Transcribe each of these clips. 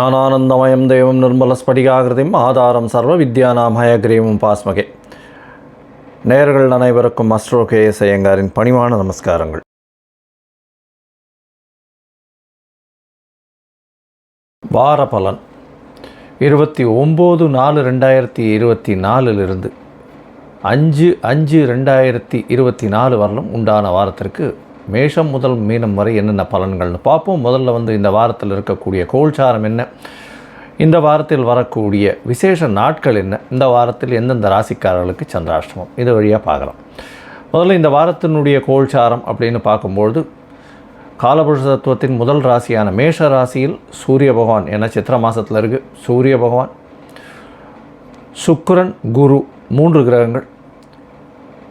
ஞானானந்தமயம் தேவம் நிர்மலஸ்படிகாகிருதியும் ஆதாரம் சர்வ வித்யானாம் ஹயக்ரீமும் பாஸ்மகே. நேர்கள் அனைவருக்கும் அஸ்ட்ரோ கே எஸ் ஐயங்காரின் பணிவான நமஸ்காரங்கள். வார பலன் இருபத்தி ஒம்பது நாலு ரெண்டாயிரத்தி இருபத்தி நாலுலிருந்து அஞ்சு அஞ்சு ரெண்டாயிரத்தி இருபத்தி நாலு வரலும் உண்டான வாரத்திற்கு மேஷம் முதல் மீனம் வரை என்னென்ன பலன்கள்னு பார்ப்போம். முதல்ல வந்து இந்த வாரத்தில் இருக்கக்கூடிய கோல்சாரம் என்ன? இந்த வாரத்தில் வரக்கூடிய விசேஷ நாட்கள் என்ன? இந்த வாரத்தில் எந்தெந்த ராசிக்காரர்களுக்கு சந்திராஷ்டமம்? இது வழியாக பார்க்கலாம். முதல்ல இந்த வாரத்தினுடைய கோல்சாரம் அப்படின்னு பார்க்கும்பொழுது காலபுருஷ தத்துவத்தின் முதல் ராசியான மேஷ ராசியில் சூரிய பகவான் என சித்திர மாதத்தில் இருக்குது சூரிய பகவான் சுக்கரன் குரு மூன்று கிரகங்கள்.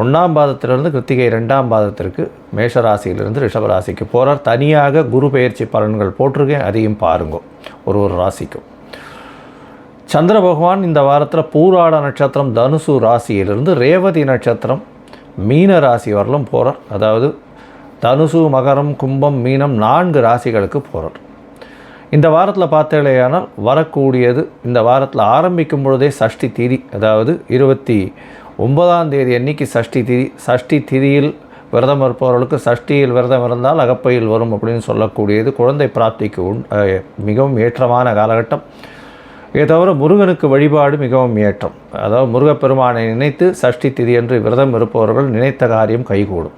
ஒன்றாம் பாதத்திலிருந்து கிருத்திகை ரெண்டாம் பாதத்திற்கு மேஷ ராசியிலிருந்து ராசிக்கு போகிறார் தனியாக குரு பெயர்ச்சி பலன்கள் போட்டிருக்கேன். அதையும் பாருங்க. ஒரு ஒரு ராசிக்கும். சந்திர பகவான் இந்த வாரத்தில் பூராட நட்சத்திரம் தனுசு ராசியிலிருந்து ரேவதி நட்சத்திரம் மீன ராசி வரலும் போகிறார் அதாவது தனுசு மகரம் கும்பம் மீனம் நான்கு ராசிகளுக்கு போகிறார் இந்த வாரத்தில் பார்த்தேலையானால் வரக்கூடியது இந்த வாரத்தில் ஆரம்பிக்கும் பொழுதே சஷ்டி தீதி அதாவது இருபத்தி ஒன்பதாம் தேதி அன்னைக்கு சஷ்டி திதி சஷ்டி திதியில் விரதம் இருப்பவர்களுக்கு சஷ்டியில் விரதம் இருந்தால் அகப்பையில் வரும் அப்படின்னு சொல்லக்கூடியது குழந்தை பிராப்திக்கு உண் மிகவும் ஏற்றமான காலகட்டம். இதை தவிர முருகனுக்கு வழிபாடு மிகவும் ஏற்றம். அதாவது முருகப்பெருமானை நினைத்து சஷ்டி திதி என்று விரதம் இருப்பவர்கள் நினைத்த காரியம் கைகூடும்.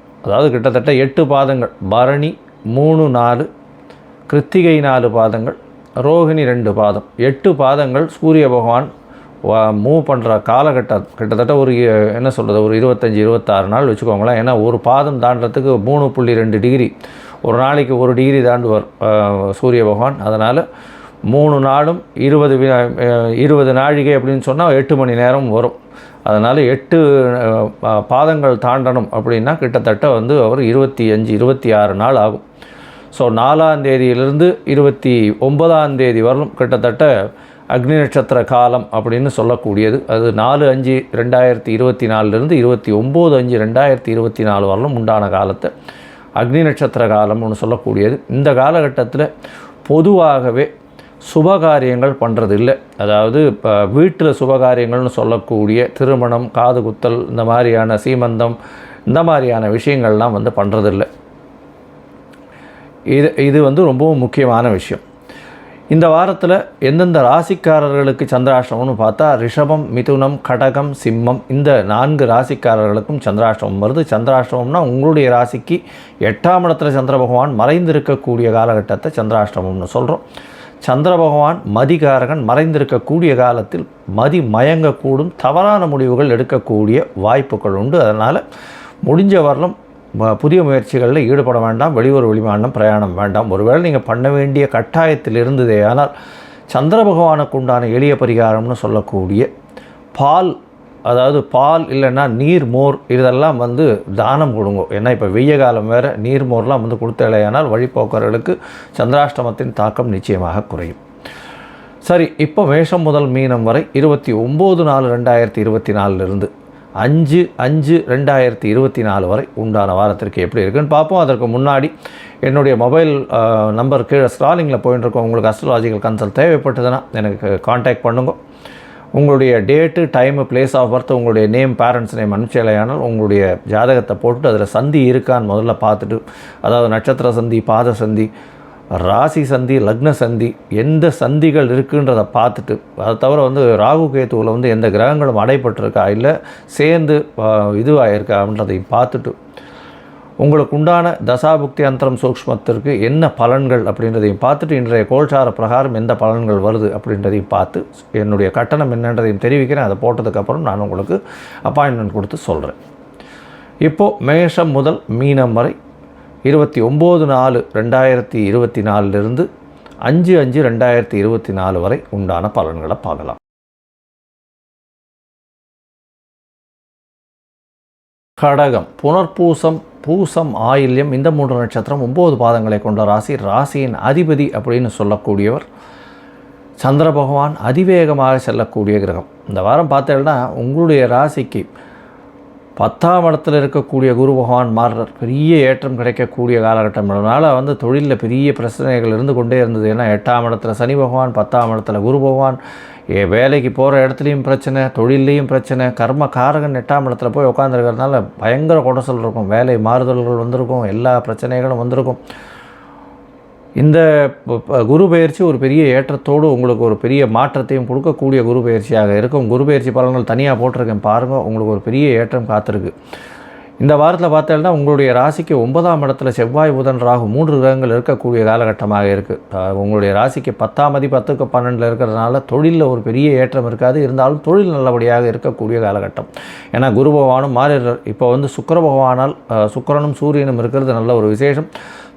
அதாவது கிட்டத்தட்ட எட்டு பாதங்கள். பரணி மூணு நாலு கிருத்திகை நாலு பாதங்கள் ரோகிணி ரெண்டு பாதம். எட்டு பாதங்கள் சூரிய பகவான் மூவ் பண்ணுற காலகட்டம். கிட்டத்தட்ட ஒரு என்ன சொல்கிறது ஒரு இருபத்தஞ்சி இருபத்தாறு நாள் வச்சுக்கோங்களேன். ஏன்னா ஒரு பாதம் தாண்டத்துக்கு மூணு புள்ளி ரெண்டு டிகிரி. ஒரு நாளைக்கு ஒரு டிகிரி தாண்டுவார் சூரிய பகவான். அதனால் மூணு நாளும் இருபது இருபது நாழிகை அப்படின்னு சொன்னால் எட்டு மணி நேரம் வரும். அதனால் எட்டு பா- பாதங்கள் தாண்டணும் அப்படின்னா கிட்டத்தட்ட வந்து அவர் இருபத்தி அஞ்சு இருபத்தி ஆறு நாள் ஆகும். ஸோ நாலாம் தேதியிலிருந்து இருபத்தி ஒன்பதாம் தேதி வரலும் கிட்டத்தட்ட அக்னி நட்சத்திர காலம் அப்படின்னு சொல்லக்கூடியது. அது நாலு அஞ்சு ரெண்டாயிரத்தி இருபத்தி நாலுலேருந்து இருபத்தி ஒம்பது அஞ்சு ரெண்டாயிரத்தி இருபத்தி நாலு வரலும் உண்டான காலத்தை அக்னி நட்சத்திர காலம்னு சொல்லக்கூடியது. இந்த காலகட்டத்தில் பொதுவாகவே சுபகாரியங்கள் பண்ணுறது இல்லை அதாவது இப்போ வீட்டில் சுபகாரியங்கள்னு சொல்லக்கூடிய திருமணம் காது குத்தல் இந்த மாதிரியான சீமந்தம் இந்த மாதிரியான விஷயங்கள்லாம் வந்து பண்ணுறதில்லை இது இது வந்து ரொம்பவும் முக்கியமான விஷயம். இந்த வாரத்தில் எந்தெந்த ராசிக்காரர்களுக்கு சந்திராஷ்டமம்னு பார்த்தா ரிஷபம் மிதுனம் கடகம் சிம்மம் இந்த நான்கு ராசிக்காரர்களுக்கும் சந்திராஷ்டமம் வருது. சந்திராஷ்டமம்னா உங்களுடைய ராசிக்கு எட்டாம் இடத்துல சந்திர பகவான் மறைந்திருக்கக்கூடிய காலகட்டத்தை சந்திராஷ்டமம்னு சொல்கிறோம் சந்திர பகவான் மதிகாரகன் மறைந்திருக்கக்கூடிய காலத்தில் மதி மயங்கக்கூடும் தவறான முடிவுகள் எடுக்கக்கூடிய வாய்ப்புகள் உண்டு. அதனால் முடிஞ்ச வரலும் புதிய முயற்சிகளில் ஈடுபட வேண்டாம் வெளியூர் வெளிமாநிலம் பிரயாணம் வேண்டாம். ஒருவேளை நீங்கள் பண்ண வேண்டிய கட்டாயத்தில் இருந்ததே ஆனால் சந்திர பகவானுக்கு உண்டான எளிய பரிகாரம்னு சொல்லக்கூடிய பால் அதாவது பால் இல்லைன்னா நீர் மோர் இதெல்லாம் வந்து தானம் கொடுங்க. ஏன்னா இப்போ வெய்ய காலம் வேறு நீர் மோர்லாம் வந்து கொடுத்தலையானால் வழிபோக்கர்களுக்கு சந்திராஷ்டமத்தின் தாக்கம் நிச்சயமாக குறையும். சரி இப்போ மேஷம் முதல் மீனம் வரை இருபத்தி ஒம்பது நாலு ரெண்டாயிரத்தி இருபத்தி நாலுலேருந்து அஞ்சு அஞ்சு ரெண்டாயிரத்தி இருபத்தி நாலு வரை உண்டான வாரத்திற்கு எப்படி இருக்குன்னு பார்ப்போம். அதற்கு முன்னாடி என்னுடைய மொபைல் நம்பர் கீழே ஸ்க்ராலிங்கில் போயின்னு இருக்கோம். உங்களுக்கு அஸ்ட்ராலாஜிக்கல் கன்சல்ட் தேவைப்பட்டதுன்னா எனக்கு காண்டாக்ட் பண்ணுங்க. உங்களுடைய date time place of birth உங்களுடைய நேம் பேரண்ட்ஸ் நேம் அனுப்பிச்சலையானால் உங்களுடைய ஜாதகத்தை போட்டு அதில் சந்தி இருக்கான்னு முதல்ல பார்த்துட்டு அதாவது நட்சத்திர சந்தி பாத சந்தி ராசி சந்தி லக்ன சந்தி எந்த சந்திகள் இருக்குன்றதை பார்த்துட்டு அதை தவிர வந்து ராகு கேத்துவில் வந்து எந்த கிரகங்களும் அடைப்பட்டிருக்கா இல்லை சேர்ந்து இதுவாகிருக்கான்றதையும் அப்படின்றதையும் பார்த்துட்டு உங்களுக்கு உண்டான தசாபுக்தி அந்தரம் சூக்ஷ்மத்திற்கு என்ன பலன்கள் அப்படின்றதையும் பார்த்துட்டு இன்றைய கோல்சார பிரகாரம் எந்த பலன்கள் வருது அப்படின்றதையும் பார்த்து என்னுடைய கட்டணம் என்னன்றதையும் தெரிவிக்கிறேன். அதை போட்டதுக்கப்புறம் நான் உங்களுக்கு அப்பாயின்மெண்ட் கொடுத்து சொல்கிறேன் இப்போது மேஷம் முதல் மீனம் வரை இருபத்தி ஒம்பது நாலு ரெண்டாயிரத்தி இருபத்தி நாலுலேருந்து அஞ்சு அஞ்சு ரெண்டாயிரத்தி இருபத்தி நாலு வரை உண்டான பலன்களை பார்க்கலாம். கடகம் புனர்பூசம் பூசம் ஆயில்யம் இந்த மூன்று நட்சத்திரம் ஒம்பது பாதங்களை கொண்ட ராசி ராசியின் அதிபதி அப்படின்னு சொல்லக்கூடியவர் சந்திர பகவான் அதிவேகமாக செல்லக்கூடிய கிரகம். இந்த வாரம் பார்த்தீங்கன்னா உங்களுடைய ராசிக்கு பத்தாம் இடத்துல இருக்கக்கூடிய குரு பகவான் மாறுறார். பெரிய ஏற்றம் கிடைக்கக்கூடிய காலகட்டம். அதனால் வந்து தொழிலில் பெரிய பிரச்சனைகள் இருந்து கொண்டே இருந்தது. ஏன்னா எட்டாம் இடத்துல சனி பகவான் பத்தாம் இடத்துல குரு பகவான். ஏ வேலைக்கு போகிற இடத்துலையும் பிரச்சனை தொழில்லையும் பிரச்சனை. கர்ம காரகன் எட்டாம் இடத்துல போய் உட்காந்துருக்கிறதுனால பயங்கர குடசல் இருக்கும். வேலை மாறுதல்கள் வந்திருக்கும். எல்லா பிரச்சனைகளும் வந்திருக்கும். இந்த குரு பயிற்சி ஒரு பெரிய ஏற்றத்தோடு உங்களுக்கு ஒரு பெரிய மாற்றத்தையும் கொடுக்கக்கூடிய குரு பயிற்சியாக இருக்கும். குரு பயிற்சி பலன்கள் தனியாக போட்டிருக்கேன். பாருங்கள் உங்களுக்கு ஒரு பெரிய ஏற்றம் காத்திருக்கு. இந்த வாரத்தில் பார்த்தோம்னா உங்களுடைய ராசிக்கு ஒன்பதாம் இடத்துல செவ்வாய் புதன் ராகு மூன்று கிரகங்கள் இருக்கக்கூடிய காலகட்டமாக இருக்குது உங்களுடைய ராசிக்கு பத்தாம் மதி பத்துக்கு பன்னெண்டில் இருக்கிறதுனால தொழிலில் ஒரு பெரிய ஏற்றம் இருக்காது. இருந்தாலும் தொழில் நல்லபடியாக இருக்கக்கூடிய காலகட்டம். ஏன்னா குரு பகவானும் மாறிடுறார் இப்போ வந்து சுக்கர பகவானால் சுக்கரனும் சுக்கிரனும் சூரியனும் இருக்கிறது நல்ல ஒரு விசேஷம்.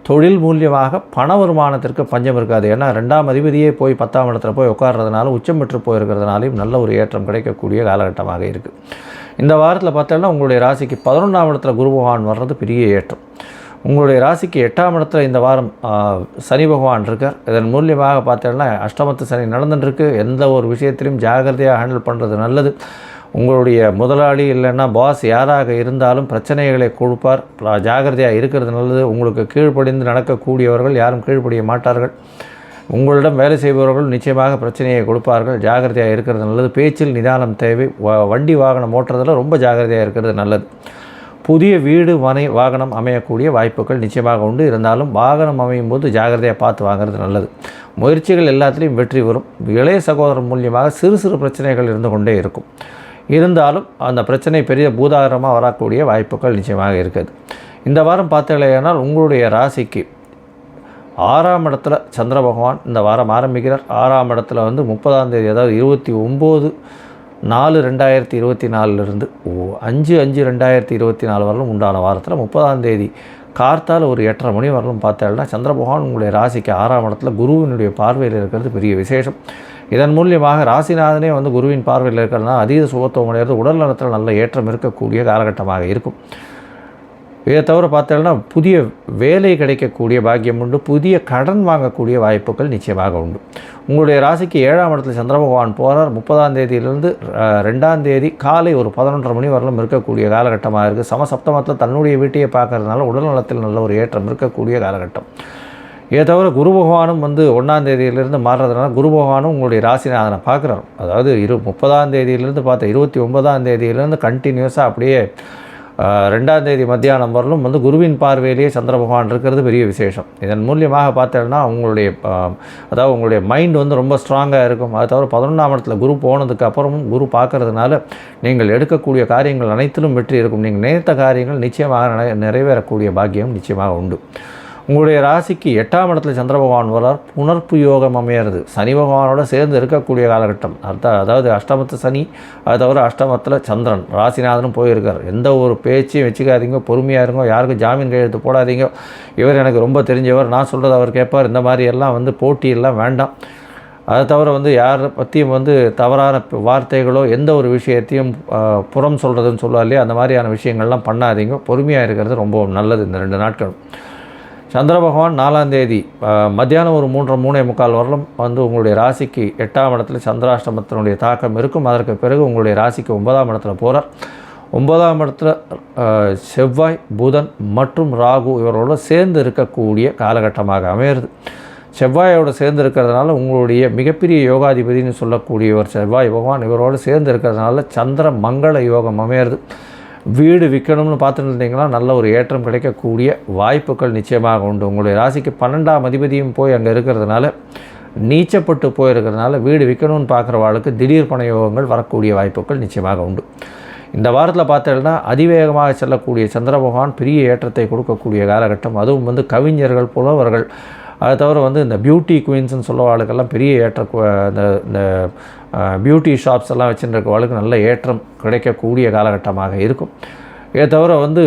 தொழில் மூலியமாக பண வருமானத்திற்கு பஞ்சம் இருக்காது. ஏன்னா ரெண்டாம் அதிபதியே போய் பத்தாம் இடத்துல போய் உட்கார்றதுனால உச்சம் பெற்று போயிருக்கிறதுனாலையும் நல்ல ஒரு ஏற்றம் கிடைக்கக்கூடிய காலகட்டமாக இருக்குது இந்த வாரத்தில் பார்த்தோன்னா உங்களுடைய ராசிக்கு பதினொன்றாம் இடத்துல குரு பகவான் வர்றது பெரிய ஏற்றம். உங்களுடைய ராசிக்கு எட்டாம் இடத்துல இந்த வாரம் சனி பகவான் இருக்கார். இதன் மூலியமாக பார்த்தோன்னா அஷ்டமத்து சனி நடந்துட்டுருக்கு எந்த ஒரு விஷயத்திலையும் ஜாகிரதையாக ஹேண்டில் பண்ணுறது நல்லது. உங்களுடைய முதலாளி இல்லைன்னா பாஸ் யாராக இருந்தாலும் பிரச்சனைகளை கொடுப்பார் ஜாகிரதையாக இருக்கிறது நல்லது. உங்களுக்கு கீழ்ப்படிந்து நடக்கக்கூடியவர்கள் யாரும் கீழ்ப்படிய மாட்டார்கள். உங்களிடம் வேலை செய்பவர்கள் நிச்சயமாக பிரச்சனையை கொடுப்பார்கள் ஜாகிரதையாக இருக்கிறது நல்லது. பேச்சில் நிதானம் தேவை. வண்டி வாகனம் ஓட்டுறதில் ரொம்ப ஜாகிரதையாக இருக்கிறது நல்லது. புதிய வீடு மனை வாகனம் அமையக்கூடிய வாய்ப்புகள் நிச்சயமாக உண்டு. இருந்தாலும் வாகனம் அமையும் போது ஜாகிரதையாக பார்த்து வாங்குறது நல்லது. முயற்சிகள் எல்லாத்துலேயும் வெற்றி வரும் இளைய சகோதரர் மூலியமாக சிறு சிறு பிரச்சனைகள் இருந்து கொண்டே இருக்கும். இருந்தாலும் அந்த பிரச்சனை பெரிய பூதாகரமாக வரக்கூடிய வாய்ப்புகள் நிச்சயமாக இருக்குது. இந்த வாரம் பார்த்தீங்களேனால் உங்களுடைய ராசிக்கு ஆறாம் இடத்துல சந்திர பகவான் இந்த வாரம் ஆரம்பிக்கிறார். ஆறாம் இடத்துல வந்து முப்பதாம் தேதி அதாவது இருபத்தி ஒம்பது நாலு ரெண்டாயிரத்தி இருபத்தி நாலுலேருந்து அஞ்சு அஞ்சு ரெண்டாயிரத்தி இருபத்தி நாலு வரலும் உண்டான வாரத்தில் முப்பதாம் தேதி கார்த்தால் ஒரு எட்டரை மணி வரலும் பார்த்தேன்னா சந்திர பகவான் உங்களுடைய ராசிக்கு ஆறாம் இடத்துல குருவினுடைய பார்வையில் இருக்கிறது பெரிய விசேஷம். இதன் மூலியமாக ராசிநாதனே வந்து குருவின் பார்வையில் இருக்கிறதுனா அதீத சுகத்துவம் அடைகிறது உடல் நலத்தில் நல்ல ஏற்றம் இருக்கக்கூடிய காலகட்டமாக இருக்கும். இதை தவிர பார்த்தோம்னா புதிய வேலை கிடைக்கக்கூடிய பாக்கியம் உண்டு. புதிய கடன் வாங்கக்கூடிய வாய்ப்புகள் நிச்சயமாக உண்டு. உங்களுடைய ராசிக்கு ஏழாம் இடத்துல சந்திர பகவான் போகிறார் முப்பதாம் தேதியிலிருந்து ரெண்டாம் தேதி காலை ஒரு பதினொன்றரை மணி வரலும் இருக்கக்கூடிய காலகட்டமாக இருக்குது சமசப்தமத்தில் தன்னுடைய வீட்டையே பார்க்கறதுனால உடல் நலத்தில் நல்ல ஒரு ஏற்றம் இருக்கக்கூடிய காலகட்டம். இதை தவிர குரு பகவானும் வந்து ஒன்றாம் தேதியிலிருந்து மாறுறதுனால குரு பகவானும் உங்களுடைய ராசிநாதனை பார்க்குறாரு அதாவது இரு முப்பதாம் தேதியிலேருந்து பார்த்தா இருபத்தி ஒன்பதாம் தேதியிலேருந்து கண்டினியூஸாக அப்படியே ரெண்டாம் தேதி மத்தியானம் வரலும் வந்து குருவின் பார்வையிலேயே சந்திர பகவான் இருக்கிறது பெரிய விசேஷம். இதன் மூலியமாக பார்த்தோம்னா உங்களுடைய அதாவது உங்களுடைய மைண்ட் வந்து ரொம்ப ஸ்ட்ராங்காக இருக்கும். அது தவிர பதினொன்றாம் இடத்துல குரு போனதுக்கு அப்புறமும் குரு பார்க்கறதுனால நீங்கள் எடுக்கக்கூடிய காரியங்கள் அனைத்திலும் வெற்றி இருக்கும். நீங்கள் நினைத்த காரியங்கள் நிச்சயமாக நிறைவேறக்கூடிய பாக்கியம் நிச்சயமாக உண்டு. உங்களுடைய ராசிக்கு எட்டாம் இடத்துல சந்திர பகவான் வரார் புனர்ப்பு யோகம் அமையிறது. சனி பகவானோட சேர்ந்து இருக்கக்கூடிய காலகட்டம். அர்த்த அதாவது அஷ்டமத்து சனி அது தவிர அஷ்டமத்தில் சந்திரன் ராசிநாதனும் போயிருக்கார். எந்த ஒரு பேச்சையும் வச்சுக்காதீங்க. பொறுமையாக இருங்க. யாருக்கும் ஜாமீன் கையெழுத்து போடாதீங்க. இவர் எனக்கு ரொம்ப தெரிஞ்சவர். நான் சொல்கிறது அவர் கேட்பார். இந்த மாதிரி எல்லாம் வந்து போட்டியெல்லாம் வேண்டாம். அதை தவிர வந்து யாரை பற்றியும் வந்து தவறான வார்த்தைகளோ எந்த ஒரு விஷயத்தையும் புறம் சொல்கிறதுன்னு சொல்லுவா இல்லையா? அந்த மாதிரியான விஷயங்கள்லாம் பண்ணாதீங்க. பொறுமையாக இருக்கிறது ரொம்ப நல்லது இந்த ரெண்டு நாட்கள் சந்திர பகவான் நாலாம் தேதி மத்தியானம் ஒரு மூன்று மூணே முக்கால் வரலும் வந்து உங்களுடைய ராசிக்கு எட்டாம் இடத்துல சந்திராஷ்டமத்தினுடைய தாக்கம் இருக்கும். அதற்கு பிறகு உங்களுடைய ராசிக்கு ஒன்பதாம் இடத்துல போகிறார் ஒன்பதாம் இடத்துல செவ்வாய் புதன் மற்றும் ராகு இவரோட சேர்ந்து இருக்கக்கூடிய காலகட்டமாக அமையிறது. செவ்வாயோடு சேர்ந்து இருக்கிறதுனால உங்களுடைய மிகப்பெரிய யோகாதிபதினு சொல்லக்கூடியவர் செவ்வாய் பகவான் இவரோடு சேர்ந்து இருக்கிறதுனால சந்திர மங்கள யோகம் அமையிறது. வீடு விற்கணும்னு பார்த்துட்டு இருந்தீங்கன்னா நல்ல ஒரு ஏற்றம் கிடைக்கக்கூடிய வாய்ப்புகள் நிச்சயமாக உண்டு. உங்களுடைய ராசிக்கு பன்னெண்டாம் அதிபதியும் போய் அங்கே இருக்கிறதுனால நீச்சப்பட்டு போயிருக்கிறதுனால வீடு விற்கணும்னு பார்க்குறவாளுக்கு திடீர் பண யோகங்கள் வரக்கூடிய வாய்ப்புகள் நிச்சயமாக உண்டு. இந்த வாரத்தில் பார்த்தீங்கன்னா அதிவேகமாக செல்லக்கூடிய சந்திர பகவான் பெரிய ஏற்றத்தை கொடுக்கக்கூடிய காலகட்டம். அதுவும் வந்து கவிஞர்கள் புலவர்கள். அதை தவிர வந்து இந்த பியூட்டி குயின்ஸ்னு சொல்லவாளுக்கெல்லாம் பெரிய ஏற்ற இந்த இந்த பியூட்டி ஷாப்ஸ் எல்லாம் வச்சுருக்கவளுக்கு நல்ல ஏற்றம் கிடைக்கக்கூடிய காலகட்டமாக இருக்கும். இதை தவிர வந்து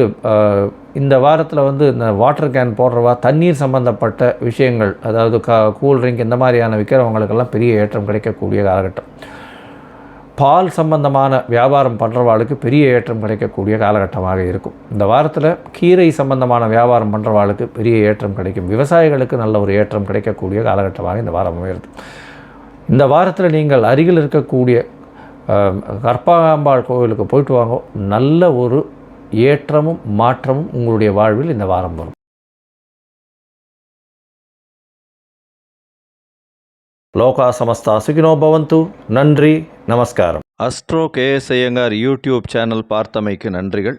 இந்த வாரத்தில் வந்து இந்த வாட்டர் கேன் போடுறவா தண்ணீர் சம்பந்தப்பட்ட விஷயங்கள் அதாவது க கூல் ட்ரிங்க் இந்த மாதிரியான விற்கிறவங்களுக்கெல்லாம் பெரிய ஏற்றம் கிடைக்கக்கூடிய காலகட்டம். பால் சம்பந்தமான வியாபாரம் பண்ணுறவாளுக்கு பெரிய ஏற்றம் கிடைக்கக்கூடிய காலகட்டமாக இருக்கும். இந்த வாரத்தில் கீரை சம்பந்தமான வியாபாரம் பண்ணுறவாளுக்கு பெரிய ஏற்றம் கிடைக்கும். விவசாயிகளுக்கு நல்ல ஒரு ஏற்றம் கிடைக்கக்கூடிய காலகட்டமாக இந்த வாரம் அமையிறது இந்த வாரத்தில் நீங்கள் அருகில் இருக்கக்கூடிய கற்பகாம்பாள் கோவிலுக்கு போயிட்டு வாங்க. நல்ல ஒரு ஏற்றமும் மாற்றமும் உங்களுடைய வாழ்வில் இந்த வாரம் வரும். லோகா சமஸ்தா சுகினோ பவந்து. நன்றி நமஸ்காரம். Astro KS Iyengar YouTube channel பார்த்தமைக்கு நன்றிகள்.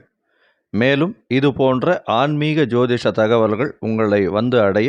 மேலும் இது போன்ற ஆன்மீக ஜோதிஷ தகவல்கள் உங்களை வந்து அடைய